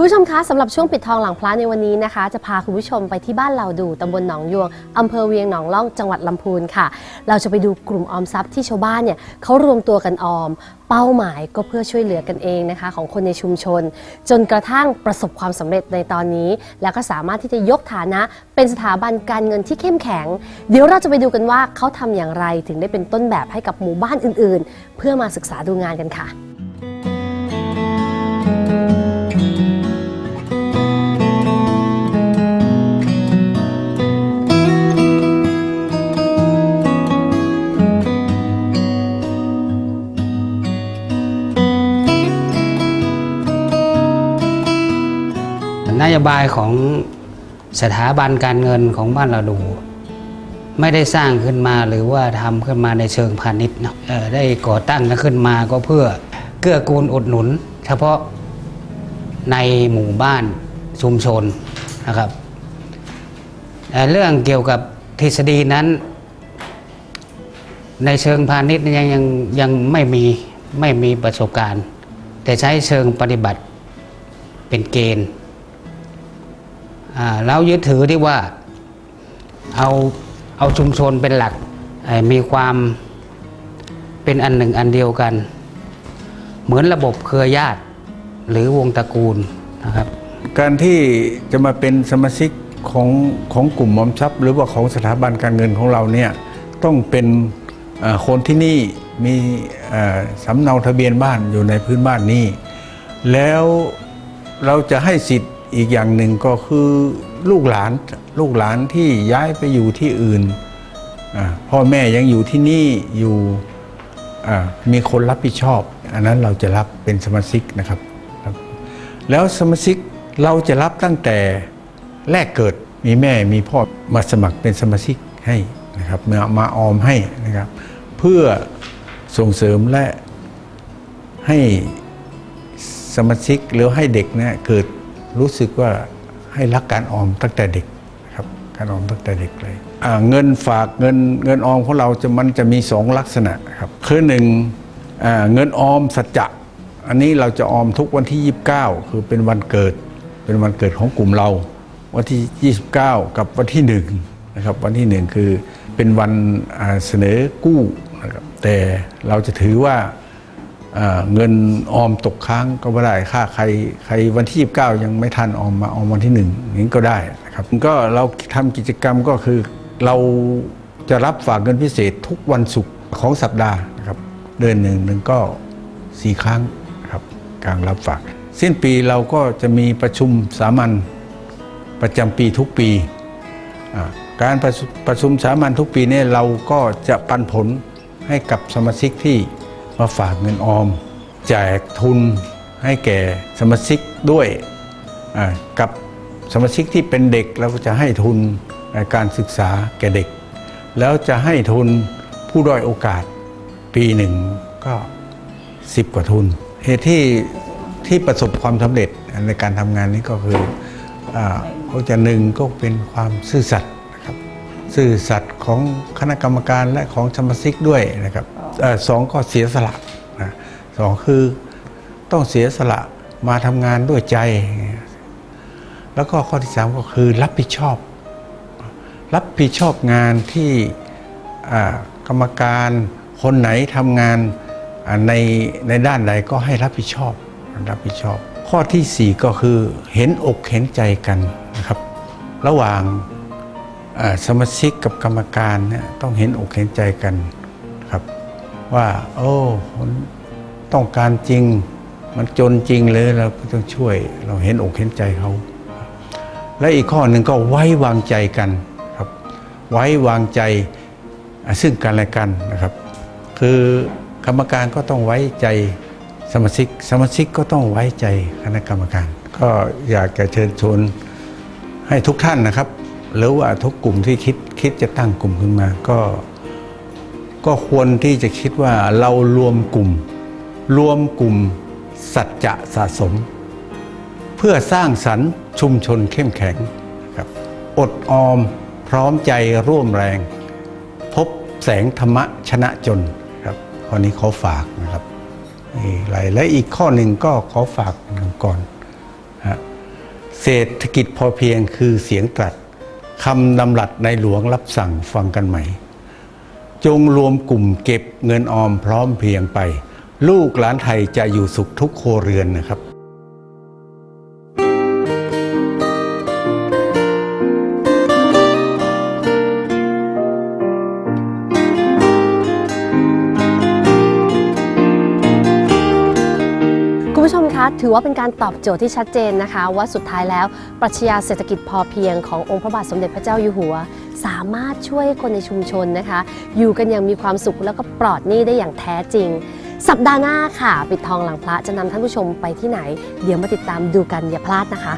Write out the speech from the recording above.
คุณผู้ชมคะสำหรับช่วงปิดทองหลังพระในวันนี้นะคะ จะพาคุณผู้ชมไปที่บ้านเหล่าดูตำบลหนองยวงอำเภอเวียงหนองล่องจังหวัดลำพูนค่ะ เราจะไปดูกลุ่มออมทรัพย์ที่ชาวบ้านเนี่ยเขารวมตัวกันออม เป้าหมายก็เพื่อช่วยเหลือกันเองนะคะ ของคนในชุมชน จนกระทั่งประสบความสำเร็จในตอนนี้ แล้วก็สามารถที่จะยกฐานะเป็นสถาบันการเงินที่เข้มแข็ง เดี๋ยวเราจะไปดูกันว่าเขาทำอย่างไรถึงได้เป็นต้นแบบให้กับหมู่บ้านอื่น ๆ เพื่อมาศึกษาดูงานกันค่ะ โยบายของสถาบันการเงินของบ้านเราดู ไม่ได้สร้างขึ้นมาหรือว่าทำขึ้นมาในเชิงพาณิชย์นะได้ก่อตั้งขึ้นมาก็เพื่อเกื้อกูลอุดหนุน เฉพาะในหมู่บ้านชุมชนนะครับแต่เรื่องเกี่ยวกับทฤษฎีนั้น ในเชิงพาณิชย์ยังยังยังไม่มีไม่มีประสบการณ์ แต่ใช้เชิงปฏิบัติเป็นเกณฑ์ อ่าแล้วยึดถือที่ว่าเอาเอาชุมชนเป็นหลักมีความเป็นอันหนึ่งอันเดียวกัน เหมือนระบบเครือญาติหรือวงตระกูลนะครับ การที่จะมาเป็นสมาชิกของของกลุ่มออมทรัพย์ หรือว่าของสถาบันการเงินของเราเนี่ยต้องเป็นคนที่นี่มีสำเนาทะเบียนบ้านอยู่ในพื้นบ้านนี้ แล้วเราจะให้สิทธิ์ อีกอย่างหนึ่งก็คือลูกหลานลูกหลานที่ย้ายไปอยู่ที่อื่น พ่อแม่ยังอยู่ที่นี่อยู่มีคนรับผิดชอบ อันนั้นเราจะรับเป็นสมาชิกนะครับ แล้วสมาชิกเราจะรับตั้งแต่แรกเกิดมีแม่มีพ่อมาสมัครเป็นสมาชิกให้นะครับมามาออมให้นะครับ เพื่อส่งเสริมและให้สมาชิกหรือให้เด็กเนี่ยเกิด รู้สึกว่าให้รักการออมตั้งแต่เด็กครับการออมตั้งแต่เด็กเลยเงินฝากเงินเงินออมของเราจะมันจะมีสองลักษณะครับคือหนึ่งเงินออมสัจจะอันนี้เราจะออมทุกวันที่ 29 คือเป็นวันเกิด เป็นวันเกิดของกลุ่มเรา วันที่ 29 กับวันที่1นะครับวันที่ 1 คือเป็นวันเสนอกู้นะครับแต่เราจะถือว่า เงินออมตกค้างก็ไม่ได้ค่าใครใครวันที่ 29 ยังไม่ทันออมมาออมวันที่1อย่างนี้ก็ได้นะครับก็เราทำกิจกรรมก็คือเราจะรับฝากเงินพิเศษทุกวันศุกร์ของสัปดาห์นะครับเดือนหนึ่งหนึ่งก็สี่ครั้งครับการรับฝาก สิ้นปีเราก็จะมีประชุมสามัญประจำปีทุกปี การประชุมประชุมสามัญทุกปีเนี่ยเราก็จะปันผลให้กับสมาชิกที่ มาฝากเงินออม แจกทุนให้แก่สมาชิกด้วยกับสมาชิกที่เป็นเด็กเราก็จะให้ทุนการศึกษาแก่เด็ก แล้วจะให้ทุนผู้ด้อยโอกาสปีหนึ่งก็สิบกว่าทุน เหตุที่ที่ประสบความสำเร็จในการทำงานนี้ก็คืออเขาจะหนึ่งก็เป็นความซื่อสัตย์ นะครับซื่อสัตย์ของคณะกรรมการและของสมาชิกด้วยนะครับเอ่อสองก็เสียสละนะสองคือต้องเสียสละมาทำงานด้วยใจ แล้วก็ข้อที่สามก็คือรับผิดชอบ รับผิดชอบงานที่อ่ากรรมการคนไหนทำงานอ่าในในด้านใดก็ให้รับผิดชอบรับผิดชอบ ข้อที่สี่ก็คือเห็นอกเห็นใจกันนะครับ ระหว่างอ่า สมาชิกกับกรรมการเนี่ยต้องเห็นอกเห็นใจกันครับ ว่า โอ้คนต้องการจริง มันจนจริงเลยเราก็ต้องช่วย เราเห็นอกเห็นใจเขา และอีกข้อหนึ่งก็ไว้วางใจกันครับ ไว้วางใจซึ่งกันและกันนะครับ คือกรรมการก็ต้องไว้ใจสมาชิก สมาชิกก็ต้องไว้ใจคณะกรรมการ ก็อยากจะเชิญชวนให้ทุกท่านนะครับ หรือว่าทุกกลุ่มที่คิดคิดจะตั้งกลุ่มขึ้นมาก็ก็ควรที่จะคิดว่าเรารวมกลุ่ม รวมกลุ่มสัจจะสะสม เพื่อสร้างสรรค์ชุมชนเข้มแข็งครับอดออมพร้อมใจร่วมแรง พบแสงธรรมะชนะจนครับข้อนี้ขอฝากนะครับนี่หลายและอีกข้อหนึ่งก็ขอฝากก่อนฮะเศรษฐกิจพอเพียงคือเสียงตรัส คำนำหลัสในหลวงรับสั่งฟังกันใหม่ จงรวมกลุ่มเก็บเงินออมพร้อมเพียงไป ลูกหลานไทยจะอยู่สุขทุกโครเรือนนะครับ ถือว่าเป็นการตอบโจทย์ที่ชัดเจนนะคะ ว่าสุดท้ายแล้วปรัชญาเศรษฐกิจพอเพียงขององค์พระบาทสมเด็จพระเจ้าอยู่หัว สามารถช่วยคนในชุมชนนะคะ อยู่กันอย่างมีความสุขแล้วก็ปลอดหนี้ได้อย่างแท้จริง สัปดาห์หน้าค่ะ ปิดทองหลังพระจะนำท่านผู้ชมไปที่ไหน เดี๋ยวมาติดตามดูกันอย่าพลาดนะคะ